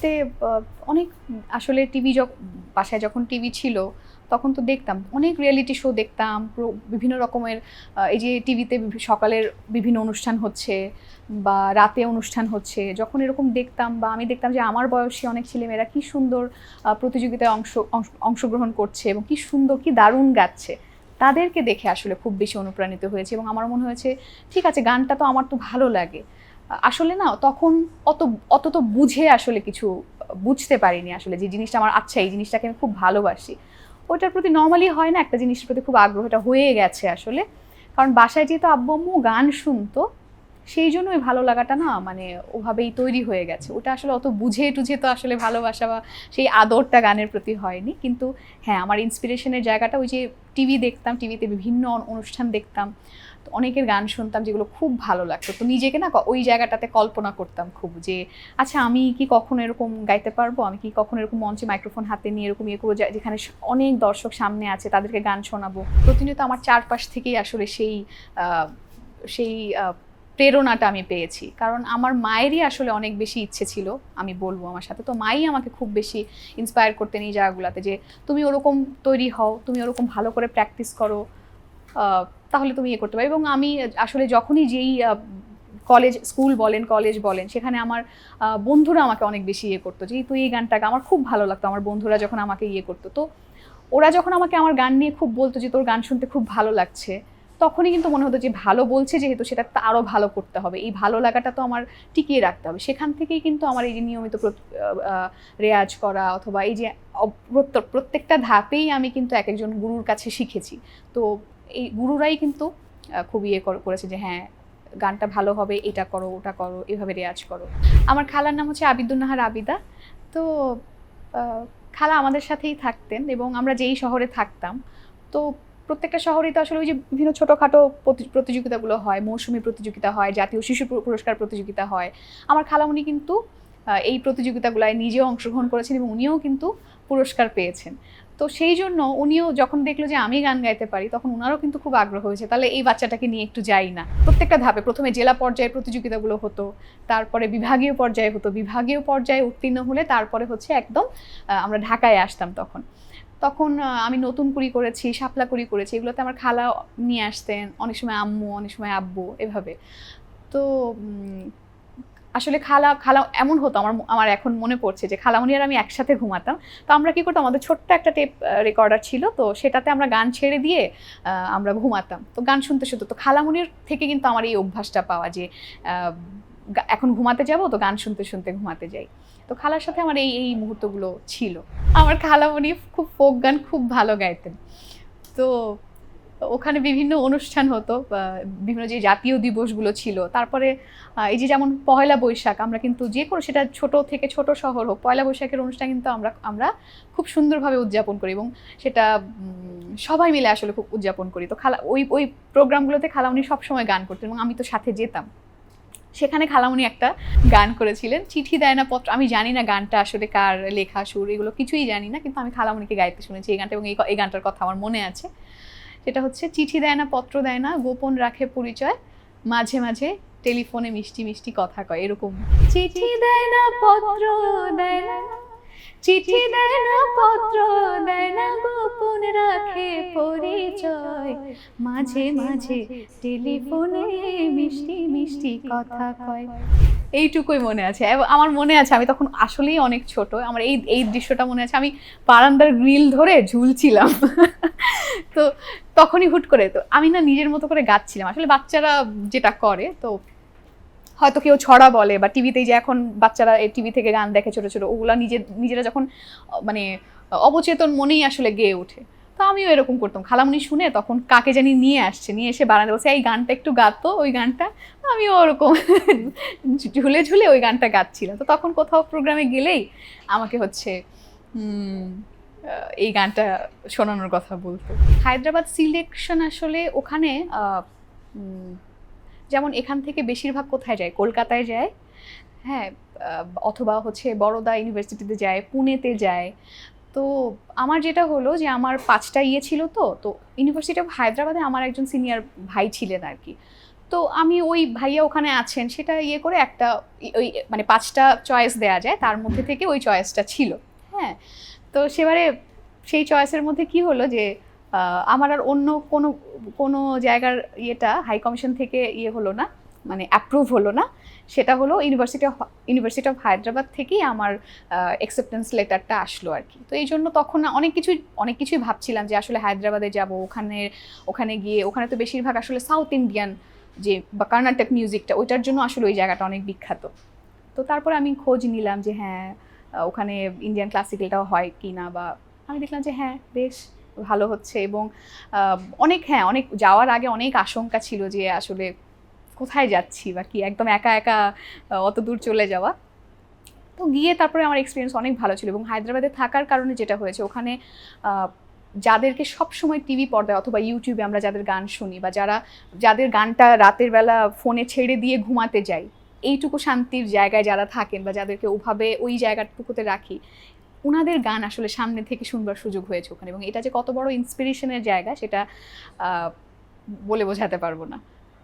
টিভিতে অনেক আসলে টিভি বাসায় যখন টিভি ছিল, তখন তো দেখতাম। অনেক রিয়েলিটি শো দেখতাম বিভিন্ন রকমের এই যে টিভিতে সকালের বিভিন্ন অনুষ্ঠান হচ্ছে বা রাতে অনুষ্ঠান হচ্ছে, যখন এরকম দেখতাম বা আমি দেখতাম যে আমার বয়সী অনেক ছেলেমেয়েরা কি সুন্দর প্রতিযোগিতায় অংশ, অংশ- অংশগ্রহণ করছে এবং কী সুন্দর, কী দারুণ গাচ্ছে, তাদেরকে দেখে আসলে খুব বেশি অনুপ্রাণিত হয়েছে এবং আমার মনে হয়েছে, ঠিক আছে, গানটা তো আমার তো ভালো লাগে। আসলে না, তখন অত অত তো বুঝে আসলে কিছু বুঝতে পারিনি আসলে যে জিনিসটা আমার আচ্ছা এই জিনিসটাকে আমি খুব ভালোবাসি। ওটার প্রতি নর্মালি হয় না, একটা জিনিসের প্রতি খুব আগ্রহটা হয়ে গেছে আসলে। কারণ বাসায় যেহেতু আব্বু আম্মু গান শুনতো সেই জন্য ওই ভালো লাগাটা না মানে ওভাবেই তৈরি হয়ে গেছে। ওটা আসলে অত বুঝে টুঝে তো আসলে ভালোবাসা বা সেই আদরটা গানের প্রতি হয়নি। কিন্তু হ্যাঁ আমার ইন্সপিরেশনের জায়গাটা ওই যে টিভি দেখতাম টিভিতে বিভিন্ন অনুষ্ঠান দেখতাম, তো অনেকের গান শুনতাম যেগুলো খুব ভালো লাগতো। তো নিজেকে না ওই জায়গাটাতে কল্পনা করতাম খুব যে আচ্ছা আমি কি কখনো এরকম গাইতে পারব? আমি কি কখনো এরকম মঞ্চে মাইক্রোফোন হাতে নিয়ে এরকম ইয়ে করব? যা- যেখানে অনেক দর্শক সামনে আছে, তাদেরকে গান শোনাবো? প্রতিনিয়ত আমার চারপাশ থেকেই আসলে সেই সেই প্রেরণাটা আমি পেয়েছি। কারণ আমার মায়েরই আসলে অনেক বেশি ইচ্ছে ছিল, আমি বলব আমার সাথে। তো মাই আমাকে খুব বেশি ইন্সপায়ার করতেন এই জায়গাগুলোতে যে, তুমি ওরকম তৈরি হও, তুমি ওরকম ভালো করে প্র্যাকটিস করো তাহলে তুমি ইয়ে করতে পারো। এবং আমি আসলে যখনই যেই কলেজ স্কুল বলেন কলেজ বলেন, সেখানে আমার বন্ধুরা আমাকে অনেক বেশি ইয়ে করতো। যে "এই তুই এই গানটাকে আমার খুব ভালো লাগতো, আমার বন্ধুরা যখন আমাকে ইয়ে করতো। তো ওরা যখন আমাকে আমার গান নিয়ে খুব বলতো যে, তোর গান শুনতে খুব ভালো লাগছে। তখনই কিন্তু মনে হতো যে ভালো বলছে, যেহেতু সেটা আরও ভালো করতে হবে। এই ভালো লাগাটা তো আমার টিকিয়ে রাখতে হবে। সেখান থেকেই কিন্তু আমার এই যে নিয়মিত রেয়াজ করা অথবা এই যে প্রত্যেকটা ধাপেই আমি কিন্তু এক একজন গুরুর কাছে শিখেছি। তো এই গুরুরাই কিন্তু খুব ইয়ে কর- করেছে যে হ্যাঁ গানটা ভালো হবে, এটা করো, ওটা করো, এভাবে রেয়াজ করো। আমার খালার নাম হচ্ছে আবিদুন্নাহার আবিদা। তো খালা আমাদের সাথেই থাকতেন এবং আমরা যেই শহরে থাকতাম, তো প্রত্যেকটা শহরেই তো আসলে ওই যে বিভিন্ন ছোটোখাটো প্রতি- প্রতিযোগিতাগুলো হয়, মৌসুমী প্রতিযোগিতা হয়, জাতীয় শিশু পুরস্কার প্রতিযোগিতা হয়। আমার খালামণি কিন্তু এই প্রতিযোগিতাগুলোয় নিজেও অংশগ্রহণ করেছেন এবং উনিও কিন্তু পুরস্কার পেয়েছেন। তো সেই জন্য উনিও যখন দেখল যে আমি গান গাইতে পারি, তখন ওনারও কিন্তু খুব আগ্রহ হয়েছে, তাহলে এই বাচ্চাটাকে নিয়ে একটু যাই না। প্রত্যেকটা ধাপে প্রথমে জেলা পর্যায়ে প্রতিযোগিতাগুলো হতো, তারপরে বিভাগীয় পর্যায়ে হতো। বিভাগীয় পর্যায়ে উত্তীর্ণ হলে তারপরে হচ্ছে একদম আমরা ঢাকায় আসতাম তখন। তখন আমি নতুন কুড়ি করেছি, শাপলা কুড়ি করেছি, এগুলোতে আমার খালা নিয়ে আসতেন, অনেক সময় আম্মু, অনেক সময় আব্বু, এভাবে। তো আসলে খালা খালা এমন হতো আমার আমার এখন মনে পড়ছে যে খালামণি আর আমি একসাথে ঘুমাতাম। তো আমরা কি করতাম, আমাদের ছোট্ট একটা টেপ রেকর্ডার ছিল, তো সেটাতে আমরা গান ছেড়ে দিয়ে আমরা ঘুমাতাম। তো গান শুনতে শুনতে, তো খালামণির থেকে কিন্তু আমার এই অভ্যাসটা পাওয়া যে এখন ঘুমাতে যাব, তো গান শুনতে শুনতে ঘুমাতে যাই। তো খালার সাথে আমার এই এই মুহূর্তগুলো ছিল। আমার খালামণি খুব ফোক গান খুব ভালো গাইতেন। তো ওখানে বিভিন্ন অনুষ্ঠান হতো বিভিন্ন যে জাতীয় দিবসগুলো ছিল। তারপরে এই যে যেমন পয়লা বৈশাখ, আমরা কিন্তু যে কোনো, সেটা ছোট থেকে ছোট শহর হোক, পয়লা বৈশাখের অনুষ্ঠান কিন্তু আমরা আমরা খুব সুন্দরভাবে উদযাপন করি এবং সেটা সবাই মিলে আসলে খুব উদযাপন করি। তো খালা, ওই ওই প্রোগ্রামগুলোতে খালামণি সবসময় গান করতেন এবং আমি তো সাথে যেতাম। সেখানে খালামণি একটা গান করেছিলেন, চিঠি দেয় না পত্র, আমি জানি না গানটা আসলে কার লেখা, সুর, এগুলো কিছুই জানি না, কিন্তু আমি খালামণিকে গাইতে শুনেছি এই গানটা এবং এই গানটার কথা আমার মনে আছে। সেটা হচ্ছে চিঠি দেয় না, পত্র দেয় না, গোপন রাখে পরিচয়, মাঝে মাঝে টেলিফোনে মিষ্টি মিষ্টি কথা কয়, এরকম। চিঠি দেয় না, পত্র দেয় না। চিঠি দেয় না পত্র দেয় না গোপন রাখে পরিচয়। মাঝে মাঝে টেলিফোনে মিষ্টি মিষ্টি কথা কয়। এইটুকুই মনে আছে। আমার মনে আছে আমি তখন আসলেই অনেক ছোট। আমার এই এই দৃশ্যটা মনে আছে। আমি বারান্দার গ্রিল ধরে ঝুলছিলাম। তো তখনই হুট করে, তো আমি না নিজের মতো করে গাচ্ছিলাম। আসলে বাচ্চারা যেটা করে, তো হয়তো কেউ ছড়া বলে, বা টিভিতেই যে এখন বাচ্চারা টিভি থেকে গান দেখে ছোট ছোট, ওগুলা নিজে, নিজেরা যখন মানে অবচেতন মনেই আসলে গেয়ে ওঠে। তো আমিও এরকম করতাম। খালামুনি শুনে তখন কাকে জানি নিয়ে আসছে, নিয়ে এসে বানাতে বলছে, এই গানটা একটু গাতো ওই গানটা। আমিও ওরকম ঝুলে ঝুলে ওই গানটা গাচ্ছিলাম। তো তখন কোথাও প্রোগ্রামে গেলেই আমাকে হচ্ছে এই গানটা শোনানোর কথা বলতো। হায়দ্রাবাদ সিলেকশন আসলে ওখানে যেমন এখান থেকে বেশিরভাগ কোথায় যায়? কলকাতায় যায় হ্যাঁ অথবা হচ্ছে বড়দা ইউনিভার্সিটিতে যায়, পুনেতে যায়। তো আমার যেটা হলো যে আমার পাঁচটা ইয়ে ছিল তো তো ইউনিভার্সিটি অফ হায়দ্রাবাদে আমার একজন সিনিয়র ভাই ছিলেন আর কি তো আমি ওই ভাইয়া ওখানে আছেন, সেটা ইয়ে করে একটা ওই মানে পাঁচটা চয়েস দেয়া যায়, তার মধ্যে থেকে ওই চয়েসটা ছিল হ্যাঁ। তো সেবারে সেই চয়েসের মধ্যে কি হলো যে আমার আর অন্য কোনো কোনো জায়গার ইয়েটা হাই কমিশন থেকে ইয়ে হলো না মানে অ্যাপ্রুভ হলো না। সেটা হলো university of university of Hyderabad থেকেই আমার অ্যাকসেপ্টেন্স লেটারটা আসলো আর কি। তো এই জন্য তখন অনেক কিছুই অনেক কিছুই ভাবছিলাম যে আসলে হায়দ্রাবাদে যাব, ওখানে ওখানে গিয়ে, ওখানে তো বেশিরভাগ আসলে সাউথ ইন্ডিয়ান যে বা কর্ণাটক মিউজিকটা ওইটার জন্য আসলে ওই জায়গাটা অনেক বিখ্যাত। তো তারপরে আমি খোঁজ নিলাম যে হ্যাঁ ওখানে ইন্ডিয়ান ক্লাসিক্যালটাও হয় কি না বা আমি দেখলাম যে হ্যাঁ বেশ। ভালো হচ্ছে এবং অনেক হ্যাঁ অনেক যাওয়ার আগে অনেক আশঙ্কা ছিল যে আসলে কোথায় যাচ্ছি বা কি, একদম একা একা অত দূর চলে যাওয়া। তো গিয়ে তারপরে আমার এক্সপিরিয়েন্স অনেক ভালো ছিল এবং হায়দ্রাবাদে থাকার কারণে যেটা হয়েছে, ওখানে যাদেরকে সবসময় টিভি পর্দায় অথবা ইউটিউবে আমরা যাদের গান শুনি বা যারা, যাদের গানটা রাতের বেলা ফোনে ছেড়ে দিয়ে ঘুমাতে যাই, এইটুকু শান্তির জায়গায় যারা থাকেন বা যাদেরকে ওভাবে ওই জায়গাটুকুতে রাখি ওনাদের গান আসলে সামনে থেকে শুনবার সুযোগ হয়েছে ওখানে। এবং এটা যে কত বড় ইন্সপিরেশনের জায়গা, সেটা বলে বোঝাতে পারব না।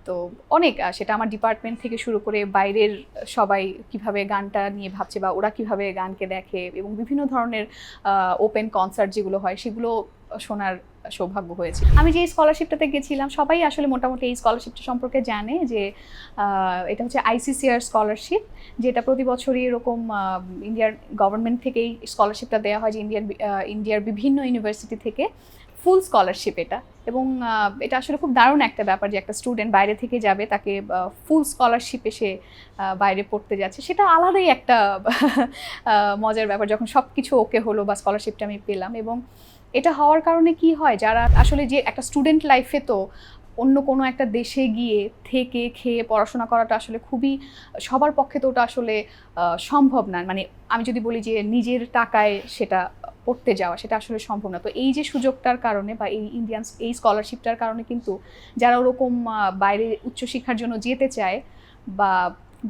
তো অনেক সেটা আমার ডিপার্টমেন্ট থেকে শুরু করে বাইরের সবাই কীভাবে গানটা নিয়ে ভাবছে বা ওরা কীভাবে গানকে দেখে এবং বিভিন্ন ধরনের ওপেন কনসার্ট যেগুলো হয়, সেগুলো শোনার সৌভাগ্য হয়েছে আমি যে স্কলারশিপটাতে গেছিলাম সবাই আসলে মোটামুটি এই স্কলারশিপটা সম্পর্কে জানে যে এটা হচ্ছে আইসিসিআর স্কলারশিপ যেটা প্রতি বছরই এরকম ইন্ডিয়ার গভর্নমেন্ট থেকেই স্কলারশিপটা দেওয়া হয় যে ইন্ডিয়ার ইন্ডিয়ার বিভিন্ন ইউনিভার্সিটি থেকে ফুল স্কলারশিপ এটা। এবং এটা আসলে খুব দারুণ একটা ব্যাপার যে একটা স্টুডেন্ট বাইরে থেকে যাবে তাকে ফুল স্কলারশিপ আহ, বাইরে পড়তে যাচ্ছে। সেটা আলাদাই একটা মজার ব্যাপার যখন সব কিছু ওকে হলো বা স্কলারশিপটা আমি পেলাম। এবং এটা হওয়ার কারণে কি হয়? যারা আসলে যে একটা স্টুডেন্ট লাইফে তো অন্য কোনো একটা দেশে গিয়ে থেকে খেয়ে পড়াশোনা করাটা আসলে খুবই, সবার পক্ষে তো ওটা আসলে সম্ভব না। মানে আমি যদি বলি যে নিজের টাকায় সেটা পড়তে যাওয়া, সেটা আসলে সম্ভব না। তো এই যে সুযোগটার কারণে বা এই ইন্ডিয়ান এই স্কলারশিপটার কারণে কিন্তু যারা ওরকম বাইরে উচ্চশিক্ষার জন্য যেতে চায় বা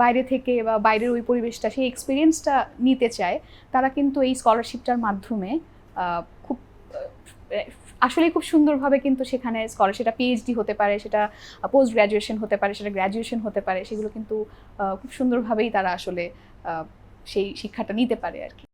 বাইরে থেকে বা বাইরের ওই পরিবেশটা, সেই এক্সপিরিয়েন্সটা নিতে চায়, তারা কিন্তু এই স্কলারশিপটার মাধ্যমে খুব আসলে খুব সুন্দরভাবে কিন্তু সেখানে স্কলার সেটা পিএইচডি হতে পারে, সেটা পোস্ট গ্র্যাজুয়েশন হতে পারে, সেটা গ্র্যাজুয়েশন হতে পারে, সেগুলো কিন্তু খুব সুন্দরভাবেই তারা আসলে সেই শিক্ষাটা নিতে পারে আর কি।